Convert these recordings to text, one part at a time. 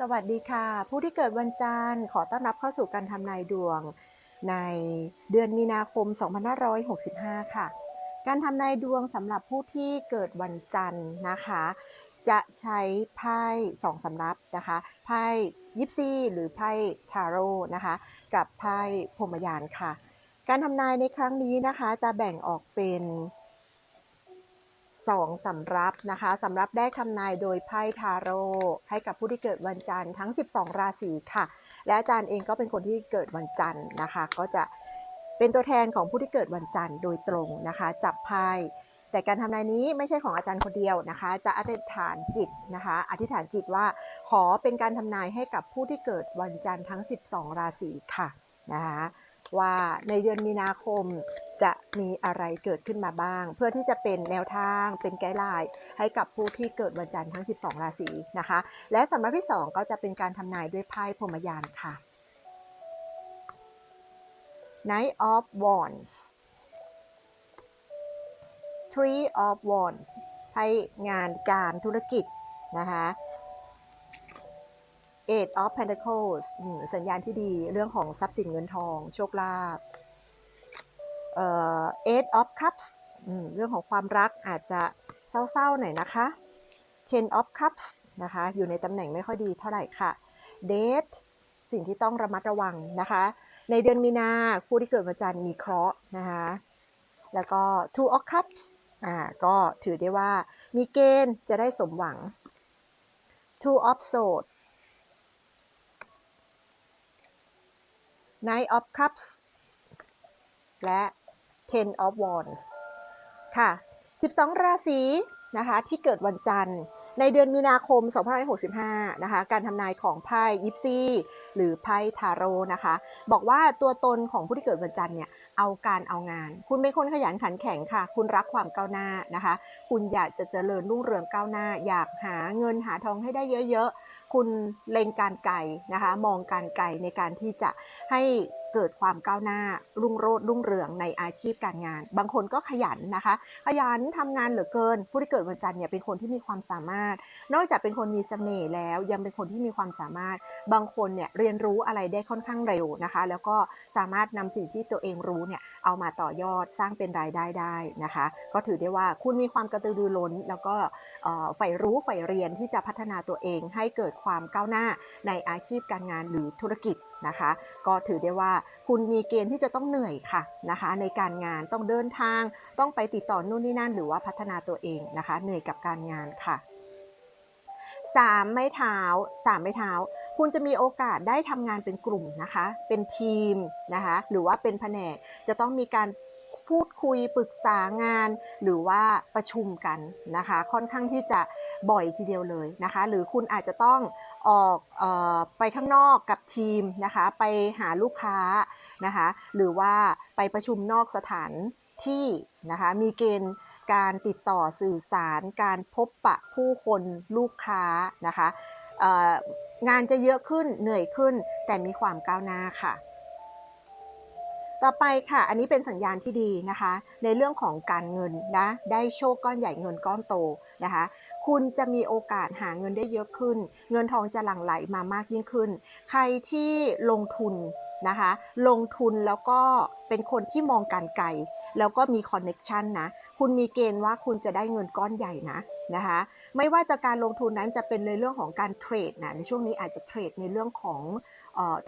สวัสดีค่ะ ผู้ที่เกิดวันจันทร์ขอต้อนรับเข้าสู่การทำนายดวง ในเดือนมีนาคม 2565 ค่ะ การทำนายดวงสำหรับผู้ที่เกิดวันจันทร์นะคะ จะใช้ไพ่สองสำรับนะคะไพ่ยิปซีหรือไพ่ทาโร่นะคะ กับไพ่พรมยานค่ะ การทำนายในครั้งนี้นะคะจะแบ่งออกเป็น สองสำรับนะคะสำรับแรกทำนายโดยไพ่ทาโร่ให้กับผู้ที่เกิดวันจันทร์ทั้ง 12 ราศีค่ะ และอาจารย์เองก็เป็นคนที่เกิดวันจันทร์นะคะ ก็จะเป็นตัวแทนของผู้ที่เกิดวันจันทร์โดยตรงนะคะ จับไพ่แต่การทำนายนี้ไม่ใช่ของอาจารย์คนเดียวนะคะ จะอธิษฐานจิตนะคะ อธิษฐานจิตว่าขอเป็นการทำนายให้กับผู้ที่เกิดวันจันทร์ทั้ง 12 ราศีค่ะนะคะ ว่าในเดือนมีนาคมจะมีอะไรเกิดขึ้นมาบ้าง เพื่อที่จะเป็นแนวทางเป็นไกด์ไลน์ให้กับผู้ที่เกิดวันจันทร์ทั้ง 12 ราศีนะคะ และสำหรับที่ 2 ก็จะเป็นการทำนายด้วยไพ่พรมยานค่ะ Knight of Wands Three of Wands ให้งานการธุรกิจนะคะ Eight of Pentacles สัญญาณที่ดีเรื่องของทรัพย์สินเงินทอง โชคลาภเอ่อ eight of cups เรื่องของความรักอาจจะเศร้าๆหน่อยนะคะ ten of cups นะคะ อยู่ในตำแหน่งไม่ค่อยดีเท่าไหร่ค่ะ date สิ่งที่ต้องระมัดระวังนะคะ ในเดือนมีนาผู้ที่เกิดวันจันทร์มีเคราะห์นะคะ แล้วก็ two of cups อ่าก็ถือได้ว่ามีเกณฑ์จะได้สมหวัง two of swords nine of cups และ Ten of Wands ค่ะ 12 ราศีนะคะที่เกิดวันจันทร์ในเดือนมีนาคม 2565 นะคะ การทำนายของไพ่ยิปซีหรือไพ่ทาโร่นะคะ บอกว่าตัวตนของผู้ที่เกิดวันจันทร์เนี่ย เอาการเอางาน คุณเป็นคนขยันขันแข็งค่ะ คุณรักความก้าวหน้านะคะ คุณอยากจะเจริญรุ่งเรืองก้าวหน้า อยากหาเงินหาทองให้ได้เยอะๆ คุณเล็งการไกลนะคะ มองการไกลในการที่จะให้ เกิดความก้าวหน้ารุ่งโรจน์รุ่งเรืองในอาชีพการงาน บางคนก็ขยันนะคะ ขยันทำงานเหลือเกิน ผู้ที่เกิดวันจันทร์เนี่ยเป็นคนที่มีความสามารถ นอกจากเป็นคนมีเสน่ห์แล้ว ยังเป็นคนที่มีความสามารถ บางคนเนี่ยเรียนรู้อะไรได้ค่อนข้างเร็วนะคะ แล้วก็สามารถนำสิ่งที่ตัวเองรู้เนี่ยเอามาต่อยอดสร้างเป็นรายได้ได้นะคะ ก็ถือได้ว่าคุณมีความกระตือรือร้น แล้วก็เอ่อใฝ่รู้ใฝ่เรียนที่จะพัฒนาตัวเองให้เกิดความก้าวหน้าในอาชีพการงานหรือธุรกิจ นะคะ ก็ถือได้ว่าคุณมีเกณฑ์ที่จะต้องเหนื่อยค่ะนะคะ ในการงานต้องเดินทาง ต้องไปติดต่อนู่นนี่นั่น หรือว่าพัฒนาตัวเองนะคะ เหนื่อยกับการงานค่ะสามไม้เท้าสามไม้เท้า คุณจะมีโอกาสได้ทำงานเป็นกลุ่มนะคะ เป็นทีมนะคะ หรือว่าเป็นแผนกจะต้องมีการพูดคุยปรึกษางาน หรือว่าประชุมกันนะคะ ค่อนข้างที่จะ บ่อยทีเดียวเลยนะคะ หรือคุณอาจจะต้องออกออไปข้างนอกกับทีมนะคะ ไปหาลูกค้านะคะ หรือว่าไปประชุมนอกสถานที่นะคะ มีเกณฑ์การติดต่อสื่อสาร การพบปะผู้คนลูกค้านะคะงานจะเยอะขึ้นเหนื่อยขึ้น แต่มีความก้าวหน้าค่ะ ต่อไปค่ะ อันนี้เป็นสัญญาณที่ดีนะคะ ในเรื่องของการเงินนะ ได้โชคก้อนใหญ่เงินก้อนโตนะคะ คุณจะมีโอกาสหาเงินได้เยอะขึ้น เงินทองจะหลั่งไหลมามากยิ่งขึ้น ใครที่ลงทุนนะคะ ลงทุนแล้วก็เป็นคนที่มองการไกล แล้วก็มีคอนเน็ชันนะ คุณมีเกณฑ์ว่าคุณจะได้เงินก้อนใหญ่นะนะคะ ไม่ว่าจะการลงทุนนั้นจะเป็นในเรื่องของการเทรดนะ ในช่วงนี้อาจจะเทรดในเรื่องของ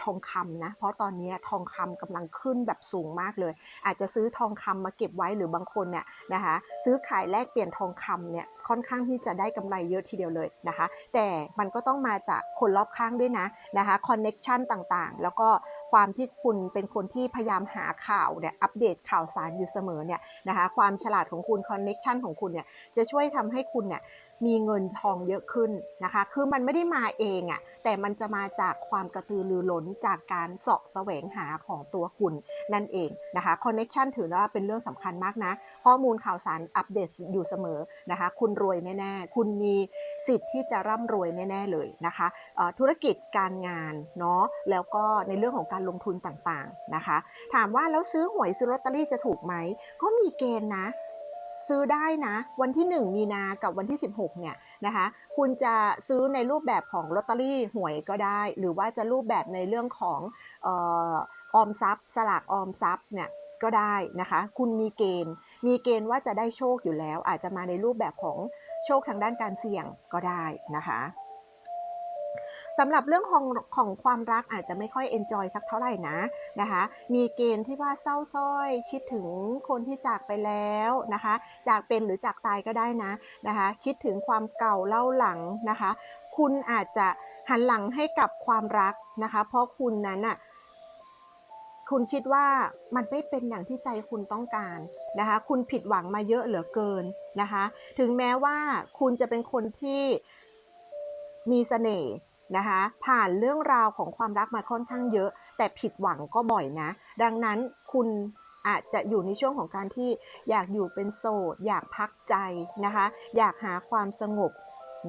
ทองคำนะ เพราะตอนนี้ทองคำกำลังขึ้นแบบสูงมากเลย อาจจะซื้อทองคำมาเก็บไว้หรือบางคนเนี่ยนะคะซื้อขายแลกเปลี่ยนทองคำเนี่ยค่อนข้างที่จะได้กำไรเยอะทีเดียวเลยนะคะ แต่มันก็ต้องมาจากคนรอบข้างด้วยนะนะคะคอนเน็ชันต่างๆ แล้วก็ความที่คุณเป็นคนที่พยายามหาข่าวเนี่ยอัปเดตข่าวสารอยู่เสมอเนี่ยนะคะความฉลาดของคุณคอนเน็ชันของคุณเนี่ยจะช่วยทำให้คุณเนี่ย มีเงินทองเยอะขึ้นนะคะ คือมันไม่ได้มาเองอะ่ะ แต่มันจะมาจากความกระตือรือร้นจากการเสาะแสวงหาของตัวคุณนั่นเองนะคะคอนเน็ชันถือว่าเป็นเรื่องสำคัญมากนะ ข้อมูลข่าวสารอัปเดตอยู่เสมอนะคะ คุณรวยแน่ๆ คุณมีสิทธิ์ที่จะร่ำรวยแน่ ๆเลยนะคะ ธุรกิจการงานเนาะ แล้วก็ในเรื่องของการลงทุนต่างๆนะคะ ถามว่าแล้วซื้อหวยซื้อลอตเตอรี่จะถูกไหม ก็มีเกณฑ์นะ ซื้อได้นะ วันที่ 1 มีนากับวันที่ 16 เนี่ยนะคะ คุณจะซื้อในรูปแบบของลอตเตอรี่หวยก็ได้ หรือว่าจะรูปแบบในเรื่องของออมทรัพย์ สลากออมทรัพย์เนี่ยก็ได้นะคะ คุณมีเกณฑ์ มีเกณฑ์ว่าจะได้โชคอยู่แล้ว อาจจะมาในรูปแบบของโชคทางด้านการเสี่ยงก็ได้นะคะ สำหรับเรื่องของของความรักอาจจะไม่ค่อยเอนจอยสักเท่าไหร่นะนะคะ มีเกณฑ์ที่ว่าเศร้าส้อยคิดถึงคนที่จากไปแล้วนะคะ จากเป็นหรือจากตายก็ได้นะนะคะ คิดถึงความเก่าเล่าหลังนะคะ คุณอาจจะหันหลังให้กับความรักนะคะ เพราะคุณนั้นอะคุณคิดว่ามันไม่เป็นอย่างที่ใจคุณต้องการนะคะ คุณผิดหวังมาเยอะเหลือเกินนะคะ ถึงแม้ว่าคุณจะเป็นคนที่มีเสน่ห์ นะคะผ่านเรื่องราวของความรักมาค่อนข้างเยอะ แต่ผิดหวังก็บ่อยนะ ดังนั้นคุณอาจจะอยู่ในช่วงของการที่อยากอยู่เป็นโสด อยากพักใจนะคะ อยากหาความสงบ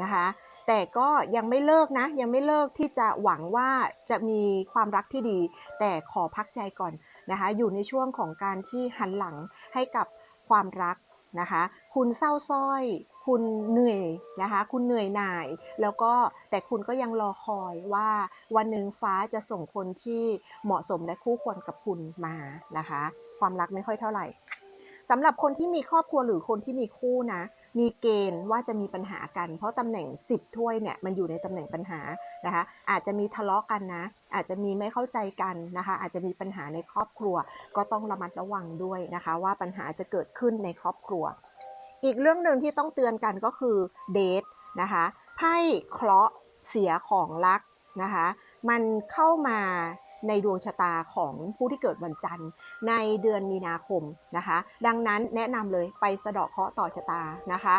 นะคะ แต่ก็ยังไม่เลิกนะ ยังไม่เลิกที่จะหวังว่าจะมีความรักที่ดี แต่ขอพักใจก่อนนะคะ อยู่ในช่วงของการที่หันหลังให้กับความรักนะคะ คุณเศร้าส้อย คุณเหนื่อยนะคะ คุณเหนื่อยหน่าย แล้วก็แต่คุณก็ยังรอคอยว่าวันหนึ่งฟ้าจะส่งคนที่เหมาะสมและคู่ควรกับคุณมานะคะ ความรักไม่ค่อยเท่าไหร่สำหรับคนที่มีครอบครัวหรือคนที่มีคู่นะ มีเกณฑ์ว่าจะมีปัญหากัน เพราะตำแหน่ง 10 ถ้วยเนี่ยมันอยู่ในตำแหน่งปัญหานะคะ อาจจะมีทะเลาะกันนะ อาจจะมีไม่เข้าใจกันนะคะ อาจจะมีปัญหาในครอบครัว ก็ต้องระมัดระวังด้วยนะคะ ว่าปัญหาจะเกิดขึ้นในครอบครัว อีกเรื่องหนึ่งที่ต้องเตือนกันก็คือเดทนะคะไพ่เคราะห์เสียของรักนะคะมันเข้ามาในดวงชะตาของผู้ที่เกิดวันจันทร์ ในเดือนมีนาคมนะคะ ดังนั้นแนะนำเลยไปสะเดาะเคราะห์ต่อชะตานะคะ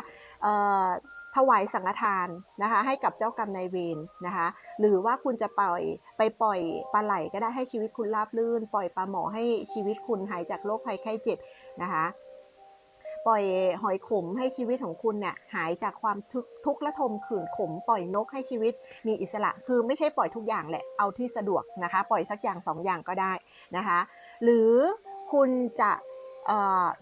ถวายสังฆทานนะคะให้กับเจ้ากรรมนายเวรนะคะหรือว่าคุณจะปล่อยไปปล่อยปลาไหลก็ได้ให้ชีวิตคุณราบรื่น ปล่อยปลาหมอให้ชีวิตคุณหายจากโรคภัยไข้เจ็บนะคะ ปล่อยหอยขมให้ชีวิตของคุณเนี่ยหายจากความทุกข์และทมขื่นขม ปล่อยนกให้ชีวิตมีอิสระ คือไม่ใช่ปล่อยทุกอย่างแหละเอาที่สะดวกนะคะ ปล่อยสักอย่างสองอย่างก็ได้นะคะ หรือคุณจะ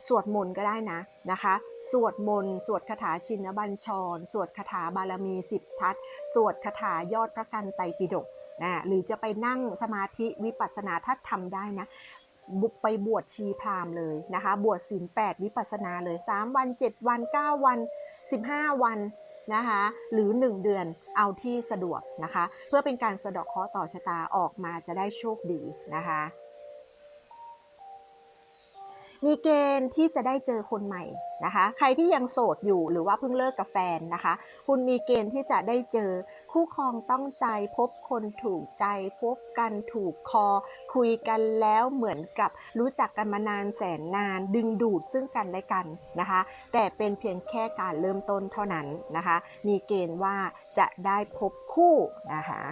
สวดมนต์ก็ได้นะนะคะ สวดมนต์สวดคาถาชินบัญชร สวดคาถาบารมีสิบทัศสวดคาถายอดพระกันไตรปิฎกนะหรือจะไปนั่งสมาธิวิปัสสนาถ้าทำได้นะ บุกไปบวชชีพราหมณ์เลยนะคะ บวชศีล8วิปัสสนาเลย 3 วัน 7 วัน 9 วัน 15 วันนะคะ หรือ 1 เดือนเอาที่สะดวกนะคะ เพื่อเป็นการสะดอกเคราะห์ต่อชะตาออกมาจะได้โชคดีนะคะ มีเกณฑ์ที่จะได้เจอคนใหม่นะคะ ใครที่ยังโสดอยู่หรือว่าเพิ่งเลิกกับแฟนนะคะ คุณมีเกณฑ์ที่จะได้เจอคู่ครองต้องใจพบคนถูกใจ พบกันถูกคอ คุยกันแล้วเหมือนกับรู้จักกันมานานแสนนานดึงดูดซึ่งกันและกันนะคะ แต่เป็นเพียงแค่การเริ่มต้นเท่านั้นนะคะ มีเกณฑ์ว่าจะได้พบคู่นะคะ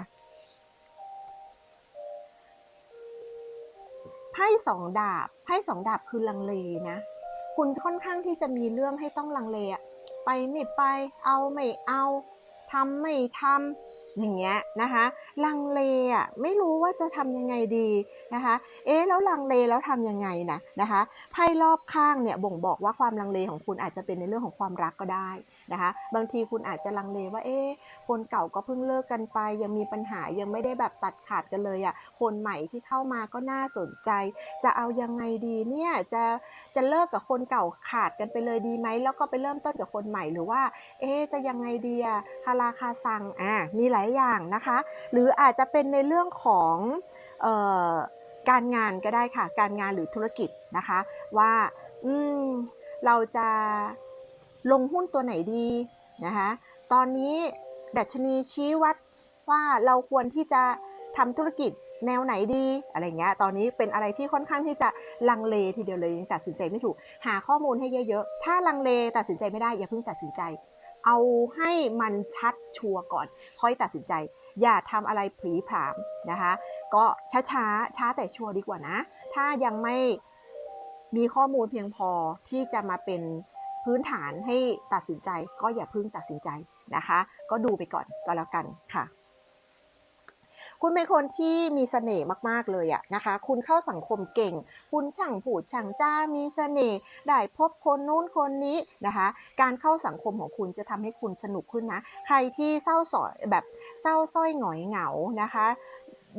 ไพ่สองดาบไพ่สองดาบคือลังเลนะ คุณค่อนข้างที่จะมีเรื่องให้ต้องลังเลอะไปไม่ไปเอาไม่เอาทำไม่ทำอย่างเงี้ยนะคะลังเลอะไม่รู้ว่าจะทำยังไงดีนะคะ เอ๊ะแล้วลังเลแล้วทำยังไงนะนะคะไพ่รอบข้างเนี่ยบ่งบอกว่าความลังเลของคุณอาจจะเป็นในเรื่องของความรักก็ได้ นะคะ บางทีคุณอาจจะลังเลว่าเอ๊ะคนเก่าก็เพิ่งเลิกกันไป ยังมีปัญหายังไม่ได้แบบตัดขาดกันเลยอะ่ะคนใหม่ที่เข้ามาก็น่าสนใจ จะเอายังไงดีเนี่ยจะจะเลิกกับคนเก่าขาดกันไปเลยดีไหมแล้วก็ไปเริ่มต้นกับคนใหม่หรือว่า เอ๊จะยังไงดีอะคาราคาซังอ่ามีหลายอย่างนะคะ หรืออาจจะเป็นในเรื่องของเอ่อการงานก็ได้ค่ะ การงานหรือธุรกิจนะคะ ว่าอืมเราจะ ลงหุ้นตัวไหนดีนะคะตอนนี้ดัชนีชี้วัดว่าเราควรที่จะทำธุรกิจแนวไหนดีอะไรเงี้ย ตอนนี้เป็นอะไรที่ค่อนข้างที่จะลังเลทีเดียวเลยยังตัดสินใจไม่ถูก หาข้อมูลให้เยอะๆ ถ้าลังเลตัดสินใจไม่ได้อย่าเพิ่งตัดสินใจ เอาให้มันชัดชัวร์ก่อน ค่อยตัดสินใจ อย่าทำอะไรผีผามนะคะ ก็ช้าช้าช้าแต่ชัวร์ดีกว่านะ ถ้ายังไม่มีข้อมูลเพียงพอที่จะมาเป็น พื้นฐานให้ตัดสินใจก็อย่าพิ่งตัดสินใจนะคะ ก็ดูไปก่อนก็แล้วกันค่ะ คุณเป็นคนที่มีเสน่ห์มากๆเลยอะนะคะ คุณเข้าสังคมเก่ง คุณช่างพูดช่างจ้ามีเสน่ห์ได้พบคนนู้นคนนี้นะคะ การเข้าสังคมของคุณจะทำให้คุณสนุกขึ้นนะ ใครที่เศร้าสอยแบบเศร้าส้อยหงอยเหงานะคะ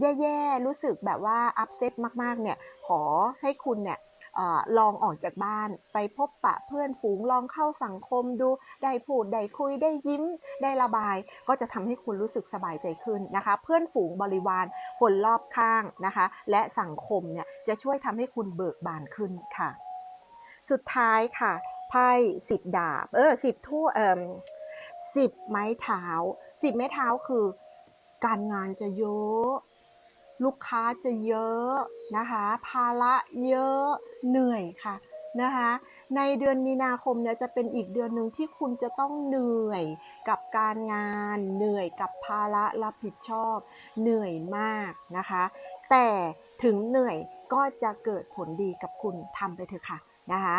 แย่ๆ รู้สึกแบบว่าอัพเซตมากๆ เนี่ย ขอให้คุณเนี่ย อลองออกจากบ้านไปพบปะเพื่อนฝูงลองเข้าสังคมดูได้พูดได้คุยได้ยิ้มได้ระบาย ก็จะทำให้คุณรู้สึกสบายใจขึ้นนะคะ เพื่อนฝูงบริวารคนรอบข้างนะคะ และสังคมเนี่ยจะช่วยทำให้คุณเบิกบานขึ้นค่ะ สุดท้ายค่ะไพ่สิบดาบเออสิบทั่วเอ่อสิบไม้เท้าสิบไม้เท้าคือ การงานจะเยอะ ลูกค้าจะเยอะนะคะ ภาระเยอะเหนื่อยค่ะนะคะ ในเดือนมีนาคมเนี่ยจะเป็นอีกเดือนหนึ่งที่คุณจะต้องเหนื่อยกับการงาน เหนื่อยกับภาระรับผิดชอบ เหนื่อยมากนะคะ แต่ถึงเหนื่อยก็จะเกิดผลดีกับคุณทำไปเถอะค่ะนะคะ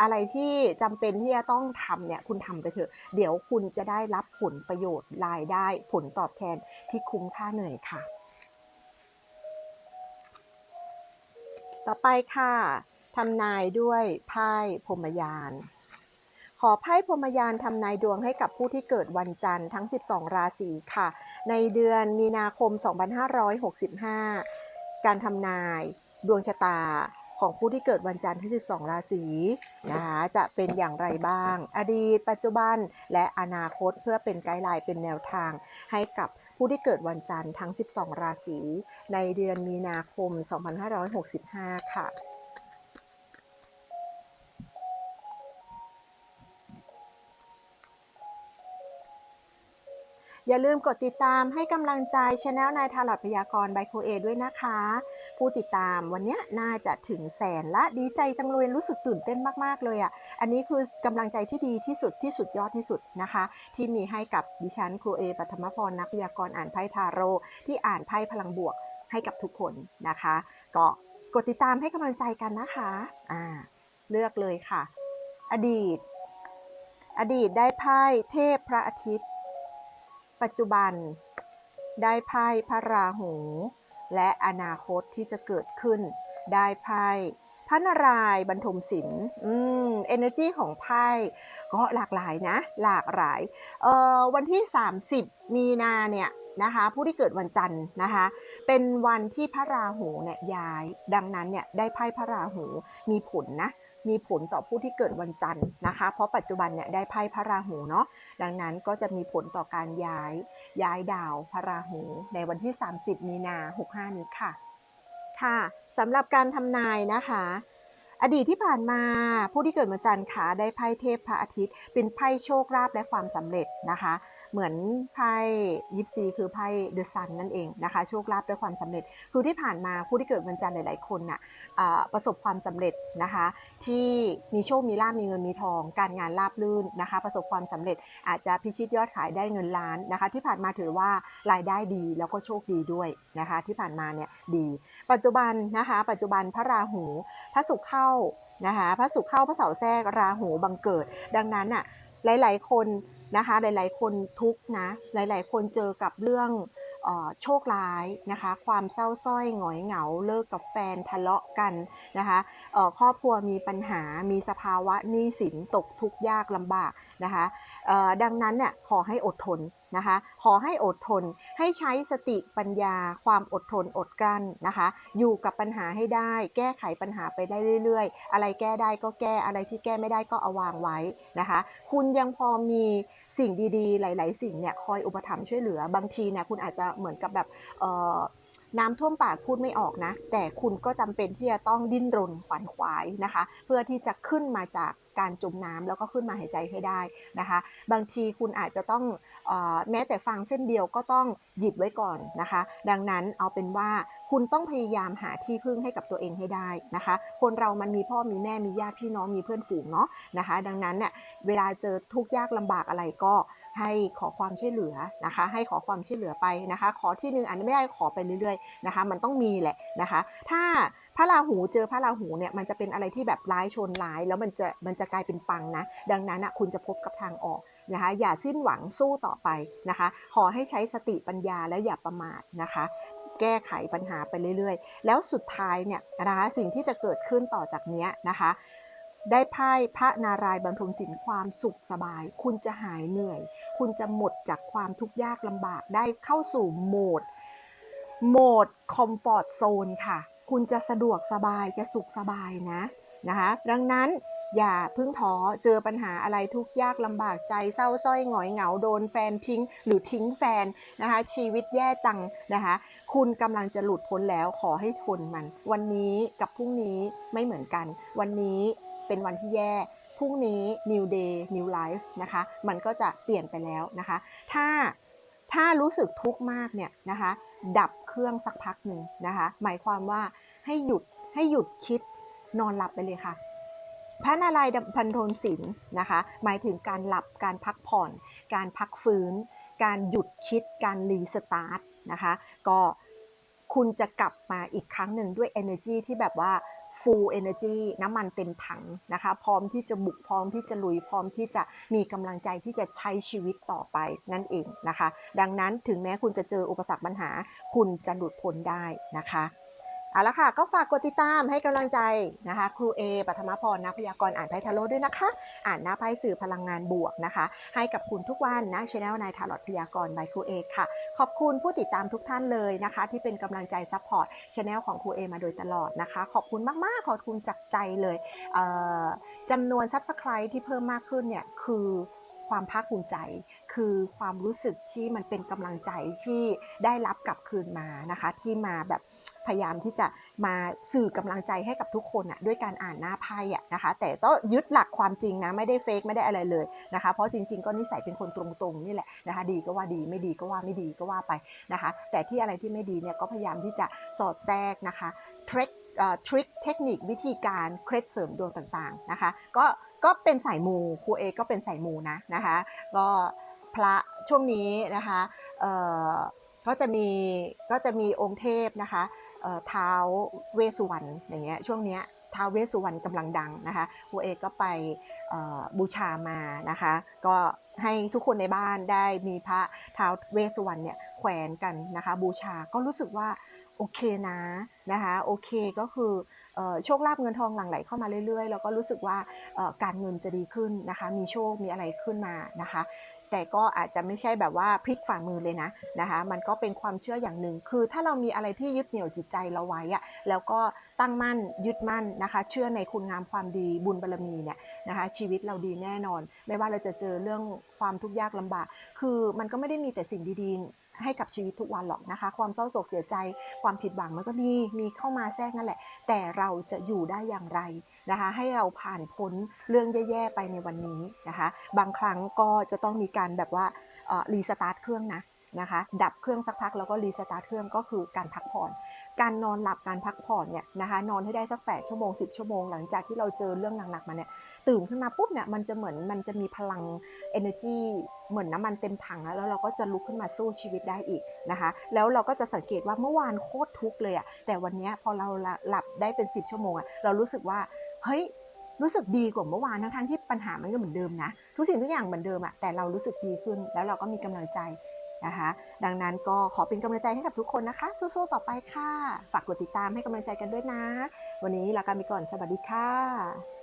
อะไรที่จำเป็นที่จะต้องทำเนี่ยคุณทำไปเถอะ เดี๋ยวคุณจะได้รับผลประโยชน์รายได้ผลตอบแทนที่คุ้มค่าเหนื่อยค่ะ ต่อไปค่ะทำนายด้วยไพ่พรมยาน ขอไพ่พรมยานทำนายดวงให้กับผู้ที่เกิดวันจันทร์ทั้ง 12 ราศีค่ะ ในเดือนมีนาคม 2565 การทำนาย ดวงชะตา ของผู้ที่เกิดวันจันทร์ทั้ง12 ราศีนะคะจะเป็นอย่างไรบ้าง อดีต ปัจจุบันและอนาคตเพื่อเป็นไกด์ไลน์เป็นแนวทางให้กับผู้ที่เกิดวันจันทร์ทั้ง 12 ราศีในเดือนมีนาคม 2565 ค่ะอย่าลืมกดติดตามให้กำลังใจช anel นายทาลอดพยากรณ์บายโคเอด้วยนะคะ ผู้ติดตามวันนี้น่าจะถึงแสนละดีใจจังเลยรู้สึกตื่นเต้นมากๆเลยอะอันนี้คือกำลังใจที่ดีที่สุดที่สุดยอดที่สุดนะคะ ที่มีให้กับดิฉันครูเอปัทมพรนักพยากรณ์อ่านไพ่ทาโร่ที่อ่านไพ่พลังบวกให้กับทุกคนนะคะ ก็กดติดตามให้กำลังใจกันนะคะอ่าเลือกเลยค่ะ อดีต อดีตได้ไพ่เทพพระอาทิตย์ ปัจจุบันได้ไพ่พระราหู และอนาคตที่จะเกิดขึ้น ได้ไพ่พระนารายณ์บรรทมศิลป์อืม energy ของไพ่ก็หลากหลายนะ หลากหลายเอ่อวันที่ 30 มีนาเนี่ยนะคะ ผู้ที่เกิดวันจันทร์นะคะ เป็นวันที่พระราหูเนี่ยย้าย ดังนั้นเนี่ยได้ไพ่พระราหูมีผลนะ มีผลต่อผู้ที่เกิดวันจันทร์นะคะ เพราะปัจจุบันเนี่ยได้ไพ่พระราหูเนาะ ดังนั้นก็จะมีผลต่อการย้ายย้ายดาวพระราหูในวันที่ 30 มีนา65 นี้ค่ะ ค่ะสำหรับการทำนายนะคะ อดีตที่ผ่านมาผู้ที่เกิดวันจันทร์ค่ะได้ไพ่เทพพระอาทิตย์ เป็นไพ่โชคลาภและความสำเร็จนะคะ เหมือนไพ่ยิปซีคือไพ่เดอะซันนั่นเองนะคะโชคลาภและความสำเร็จ คือที่ผ่านมาผู้ที่เกิดวันจันทร์หลาย ๆ คนน่ะอ่าประสบความสำเร็จนะคะ ที่มีโชคมีลาภมีเงินมีทอง การงานราบรื่นนะคะ ประสบความสำเร็จอาจจะพิชิตยอดขายได้เงินล้านนะคะ ที่ผ่านมาถือว่ารายได้ดีแล้วก็โชคดีด้วยนะคะ ที่ผ่านมาเนี่ยดี ปัจจุบันนะคะ ปัจจุบันพระราหูพระศุกร์เข้านะคะพระศุกร์เข้าพระเสาร์แทรกราหูบังเกิด ดังนั้นอะหลาย ๆ คน นะคะ หลายๆ คนทุกนะ หลายๆ คนเจอกับเรื่องโชคร้ายนะคะ ความเศร้าส้อยหงอยเหงา เลิกกับแฟนทะเลาะกันนะคะครอบครัวมีปัญหา มีสภาวะหนี้สินตกทุกข์ยากลำบาก นะคะดังนั้นเนี่ยขอให้อดทนนะคะขอให้อดทนให้ใช้สติปัญญา ความอดทนอดกลั้นนะคะอยู่กับปัญหาให้ได้ แก้ไขปัญหาไปได้เรื่อย ๆ อะไรแก้ได้ก็แก้อะไรที่แก้ไม่ได้ก็เอาวางไว้นะคะคุณยังพอมีสิ่งดีๆ หลาย ๆ สิ่งเนี่ยคอยอุปถัมภ์ช่วยเหลือบางทีเนี่ยคุณอาจจะเหมือนกับแบบเออ น้ำท่วมปากพูดไม่ออกนะ แต่คุณก็จำเป็นที่จะต้องดิ้นรนขวัญขวายนะคะ เพื่อที่จะขึ้นมาจากการจมน้ำแล้วก็ขึ้นมาหายใจให้ได้นะคะ บางทีคุณอาจจะต้องออแม้แต่ฟังเส้นเดียวก็ต้องหยิบไว้ก่อนนะคะ ดังนั้นเอาเป็นว่าคุณต้องพยายามหาที่พึ่งให้กับตัวเองให้ได้นะคะ คนเรามันมีพ่อมีแม่มีญาติพี่น้องมีเพื่อนฝูงเนาะนะคะ ดังนั้นเนี่ยเวลาเจอทุกข์ยากลำบากอะไรก็ ให้ขอความช่วยเหลือนะคะ ให้ขอความช่วยเหลือไปนะคะ ขอที่หนึ่งอันนี้ไม่ได้ขอไปเรื่อยๆนะคะ มันต้องมีแหละนะคะ ถ้าพระราหูเจอพระราหูเนี่ยมันจะเป็นอะไรที่แบบร้ายชนร้าย แล้วมันจะมันจะกลายเป็นปังนะ ดังนั้นอะคุณจะพบกับทางออกนะคะอย่าสิ้นหวังสู้ต่อไปนะคะ ขอให้ใช้สติปัญญาและอย่าประมาทนะคะ แก้ไขปัญหาไปเรื่อยๆ แล้วสุดท้ายเนี่ยนะคะสิ่งที่จะเกิดขึ้นต่อจากนี้นะคะ ได้ไพ่พระนารายณ์บรรทมสินความสุขสบาย คุณจะหายเหนื่อย คุณจะหมดจากความทุกข์ยากลำบากได้เข้าสู่โหมด โหมดคอมฟอร์ตโซนค่ะ คุณจะสะดวกสบายจะสุขสบายนะนะคะ ดังนั้นอย่าเพิ่งท้อเจอปัญหาอะไรทุกข์ยากลำบากใจเศร้าส้อยหงอยเหงาโดนแฟนทิ้ง หรือทิ้งแฟนนะคะ ชีวิตแย่จังนะคะ คุณกำลังจะหลุดพ้นแล้วขอให้ทนมัน วันนี้กับพรุ่งนี้ไม่เหมือนกัน วันนี้เป็นวันที่แย่ พรุ่งนี้ new day new life นะคะ มันก็จะเปลี่ยนไปแล้วนะคะ ถ้าถ้ารู้สึกทุกข์มากเนี่ยนะคะ ดับเครื่องสักพักหนึ่งนะคะ หมายความว่าให้หยุดให้หยุดคิดนอนหลับไปเลยค่ะพระนารายณ์พันธมศิลป์นะคะ หมายถึงการหลับการพักผ่อน การพักฟื้น การหยุดคิดการรีสตาร์ทนะคะ ก็คุณจะกลับมาอีกครั้งหนึ่งด้วย energy ที่แบบว่า full energy น้ำมันเต็มถังนะคะ พร้อมที่จะบุกพร้อมที่จะลุยพร้อมที่จะมีกำลังใจที่จะใช้ชีวิตต่อไปนั่นเองนะคะ ดังนั้นถึงแม้คุณจะเจออุปสรรคปัญหา คุณจะหลุดพ้นได้นะคะ เอาละค่ะ ก็ฝากกดติดตามให้กำลังใจนะคะ ครูเอปัทมพรนักพยากรณ์อ่านไพ่ทาโร่ด้วยนะคะ อ่านหน้าไพ่สื่อพลังงานบวกนะคะ ให้กับคุณทุกวันนะช anel นายทารอตพยากรณ์บายครูเอค่ะ ขอบคุณผู้ติดตามทุกท่านเลยนะคะ ที่เป็นกำลังใจซัพพอร์ตช anel ของครูเอมาโดยตลอดนะคะ ขอบคุณมากๆ ขอบคุณจากใจเลยเจำนวน Subscribe ที่เพิ่มมากขึ้นเนี่ยคือความภาคภูมิใจคือความรู้สึกที่มันเป็นกำลังใจที่ได้รับกลับคืนมานะคะ ที่มาแบบ พยายามที่จะมาสื่อกำลังใจให้กับทุกคนอะด้วยการอ่านหน้าไพ่อะนะคะ แต่ต้องยึดหลักความจริงนะไม่ได้เฟกไม่ได้อะไรเลยนะคะเพราะจริง ๆ ก็นิสัยเป็นคนตรงๆนี่แหละนะคะดีก็ว่าดีไม่ดีก็ว่าไม่ดีก็ว่าไปนะคะแต่ที่อะไรที่ไม่ดีเนี่ยก็พยายามที่จะสอดแทรกนะคะเทรคทริคเทคนิควิธีการเคล็ดเสริมดวงต่างๆนะคะก็ก็เป็นสายมูครูเอก็เป็นสายมูนะนะคะก็พระช่วงนี้นะคะเอ่อก็จะมีก็จะมีองค์เทพนะคะ เท้าเวสุวรรณอย่างเงี้ยช่วงเนี้ยท้าเวสุวรรณกำลังดังนะคะครูเอก็ไปบูชามานะคะ ก็ให้ทุกคนในบ้านได้มีพระท้าเวสุวรรณเนี่ยแขวนกันนะคะ บูชาก็รู้สึกว่าโอเคนะนะคะโอเคก็คือโชคลาภเงินทองหลั่งไหลเข้ามาเรื่อยๆ แล้วก็รู้สึกว่าการเงินจะดีขึ้นนะคะ มีโชคมีอะไรขึ้นมานะคะ แต่ก็อาจจะไม่ใช่แบบว่าพลิกฝ่ามือเลยนะนะคะ มันก็เป็นความเชื่ออย่างหนึ่ง คือถ้าเรามีอะไรที่ยึดเหนี่ยวจิตใจเราไว้อะแล้วก็ตั้งมั่นยึดมั่นนะคะ เชื่อในคุณงามความดีบุญบารมีเนี่ยนะคะ ชีวิตเราดีแน่นอน ไม่ว่าเราจะเจอเรื่องความทุกข์ยากลำบาก คือมันก็ไม่ได้มีแต่สิ่งดีๆ ให้กับชีวิตทุกวันหรอกนะคะ ความเศร้าโศกเสียใจ ความผิดหวังมันก็มีมีเข้ามาแทรกนั่นแหละ แต่เราจะอยู่ได้อย่างไร นะคะให้เราผ่านพ้นเรื่องแย่ๆไปในวันนี้นะคะบางครั้งก็จะต้องมีการแบบว่ารีสตาร์ทเครื่องนะนะคะดับเครื่องสักพักแล้วก็รีสตาร์ทเครื่องก็คือการพักผ่อน การนอนหลับการพักผ่อนเนี่ยนะคะนอนให้ได้สัก8ชั่วโมง 10 ชั่วโมงหลังจากที่เราเจอเรื่องหนักๆมาเนี่ยตื่นขึ้นมาปุ๊บเนี่ยมันจะเหมือนมันจะมีพลัง energy เหมือนน้ำมันเต็มถังแล้วแล้วเราก็จะลุกขึ้นมาสู้ชีวิตได้อีกนะคะแล้วเราก็จะสังเกตว่าเมื่อวานโคตรทุกข์เลยอะแต่วันนี้พอเราหลับได้เป็น 10 ชั่วโมงอะเรารู้สึกว่า เฮ้ยรู้สึกดีกว่าเมื่อวานทั้งๆที่ปัญหามันก็เหมือนเดิมนะทุกสิ่งทุกอย่างเหมือนเดิมอะแต่เรารู้สึกดีขึ้นแล้วเราก็มีกำลังใจนะคะ ดังนั้นก็ขอเป็นกำลังใจให้กับทุกคนนะคะ สู้ๆต่อไปค่ะ ฝากกดติดตามให้กำลังใจกันด้วยนะ วันนี้ลากันไปก่อนสวัสดีค่ะ